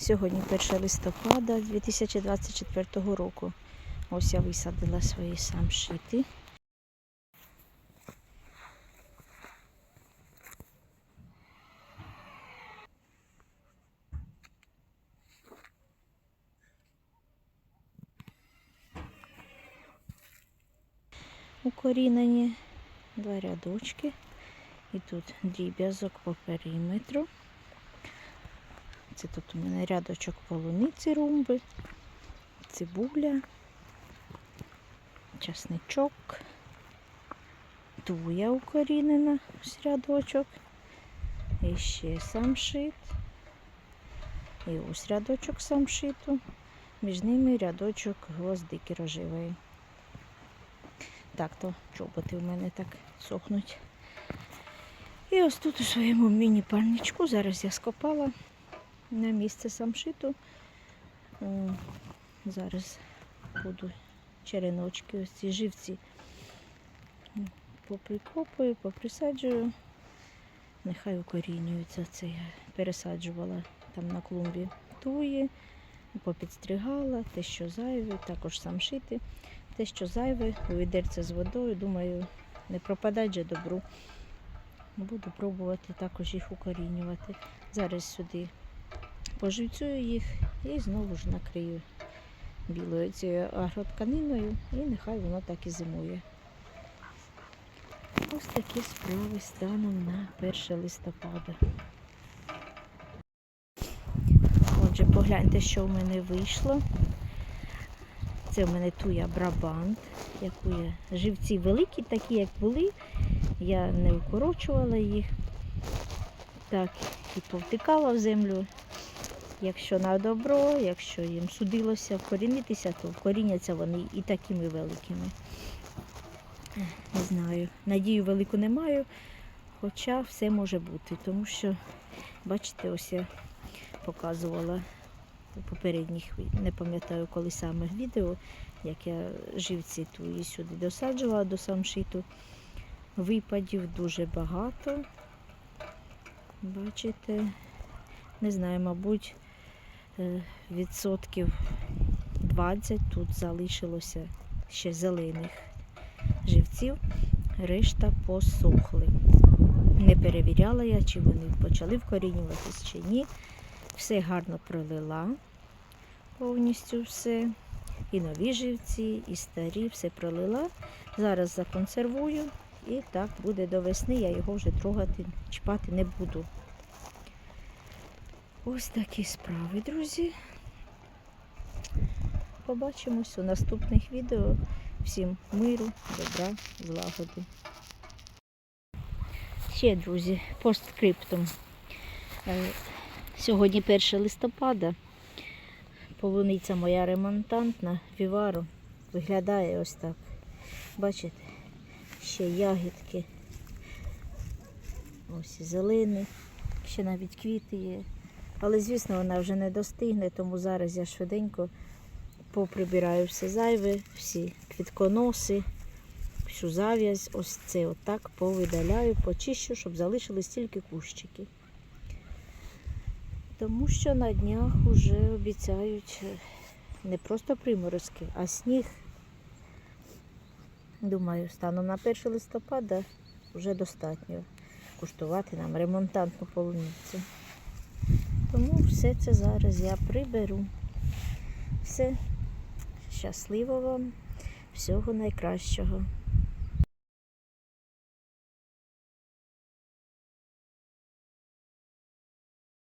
Сьогодні 1 листопада 2024 року. Ось я висадила свої самшити. Укорінені два рядочки. І тут дріб'язок по периметру. Це тут у мене рядочок полуниці румби, цибуля, часничок, туя укорінена, ось рядочок. І ще самшит. І ось рядочок самшиту. Між ними рядочок гвоздики рожевої. Так, то чоботи в мене так сохнуть. І ось тут у своєму міні-пальничку зараз я скопала на місце самшиту. Зараз буду череночки, ось ці живці поприкопую, поприсаджую. Нехай укорінюються. Це я пересаджувала там на клумбі туї, попідстригала, те, що зайве, також самшити. Те, що зайве, у з водою, думаю, не пропадать же добру. Буду пробувати також їх укорінювати. Зараз сюди поживцюю їх і знову ж накрию білою цією агротканиною і нехай воно так і зимує. Ось такі справи станом на 1 листопада. Отже, погляньте, що в мене вийшло. Це в мене туя брабант, яку я живці великі, такі як були. Я не укорочувала їх. Так, і повтикала в землю. Якщо на добро, якщо їм судилося вкорінитися, то вкоріняться вони і такими великими. Не знаю. Надію велику не маю, хоча все може бути, тому що, бачите, ось я показувала у попередніх, не пам'ятаю, коли саме відео, як я живці туї сюди досаджувала до самшиту. Випадів дуже багато. Бачите, не знаю, мабуть, відсотків 20 тут залишилося ще зелених живців, решта посохли. Не перевіряла я, чи вони почали вкорінюватись чи ні. Все гарно пролила, повністю все. І нові живці, і старі, все пролила. Зараз законсервую і так буде до весни, я його вже трогати, чіпати не буду. Ось такі справи, друзі. Побачимось у наступних відео. Всім миру, добра, злагоди. Ще, друзі, постскриптум. Е, Сьогодні 1 листопада. Полуниця моя ремонтантна, Віваро. Виглядає ось так. Бачите? Ще ягідки. Ось зелений, ще навіть квіти є. Але, звісно, вона вже не достигне, тому зараз я швиденько поприбираю все зайве, всі квітконоси, всю зав'язь, ось це отак повидаляю, почищу, щоб залишились тільки кущики. Тому що на днях вже обіцяють е, не просто приморозки, а сніг. Думаю, станом на 1 листопада вже достатньо куштувати нам ремонтантну полуницю. Тому все це зараз я приберу. Все, щасливо вам, всього найкращого.